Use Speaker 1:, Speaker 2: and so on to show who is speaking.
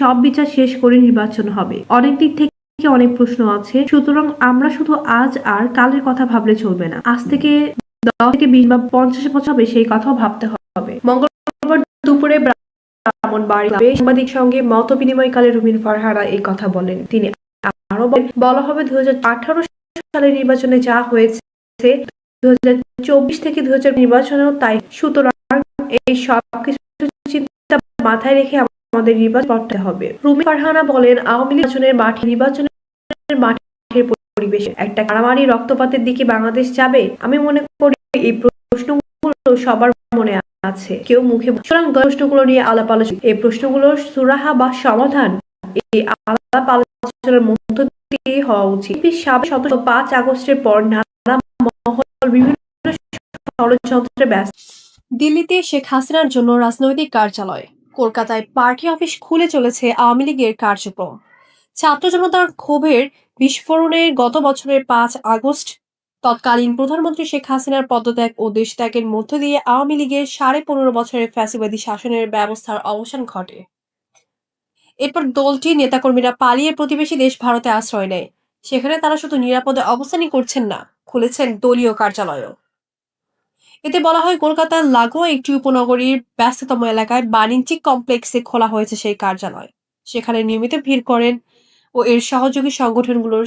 Speaker 1: সব বিচার শেষ করে নির্বাচন হবে। অনেক দিক থেকে অনেক প্রশ্ন আছে। সুতরাং আমরা শুধু আজ আর কালের কথা ভাবলে চলবে না। আজ থেকে দশ থেকে বিশ বা পঞ্চাশ বছর হবে সেই কথাও ভাবতে হবে। মঙ্গলবার দুপুরে সাংবাদিক সঙ্গে মত বিনিময়কালে রুমিন ফারহারা এই কথা বলেন। তিনি আরও বলা হবে দু সালের নির্বাচনে যা হয়েছে দু চব্বিশ থেকে দু নির্বাচনেও তাই। সুতরাং এই সব কিছু চিন্তা মাথায় রেখে আমাদের নির্বাচন করতে হবে। রুমি ফারহানা বলেন, আওয়ামী লীগ নির্বাচনের মাঠে নির্বাচনের মাঠের পরিবেশ একটা কারামারি রক্তপাতের দিকে বাংলাদেশ যাবে, আমি মনে করি এই প্রশ্নগুলো সবার মনে আছে। কেউ মুখে সুতরাং প্রশ্নগুলো নিয়ে আলাপ আলোচনা, এই প্রশ্নগুলোর সুরাহা বা সমাধান এই আলাপ আলোচনার মধ্য দিয়ে হওয়া উচিত। সাবেক পাঁচ আগস্টের পর নানা মহল, বিভিন্ন ষড়যন্ত্রে ব্যস্ত।
Speaker 2: দিল্লিতে শেখ হাসিনার জন্য রাজনৈতিক কার্যালয়। কলকাতায় পার্টি অফিস খুলে চলেছে আওয়ামী লীগের কার্যক্রম। ছাত্র জনতার ক্ষোভের বিস্ফোরণে গত বছরের পাঁচ আগস্ট তৎকালীন প্রধানমন্ত্রী শেখ হাসিনার পদত্যাগ ও দেশত্যাগের মধ্য দিয়ে আওয়ামী লীগের সাড়ে পনেরো বছরের ফ্যাসিবাদী শাসনের ব্যবস্থার অবসান ঘটে। এরপর দলটি নেতাকর্মীরা পালিয়ে প্রতিবেশী দেশ ভারতে আশ্রয় নেয়। সেখানে তারা শুধু নিরাপদে অবস্থানই করছেন না, খুলেছেন দলীয় কার্যালয়ও। এতে বলা হয় কলকাতার লাগোয়া একটি উপনগরীর ব্যস্ততম এলাকায় বাণিজ্যিক কমপ্লেক্সে খোলা হয়েছে সেই কার্যালয়। সেখানে নিয়মিত ভিড় করেন ও এর সহযোগী সংগঠনগুলোর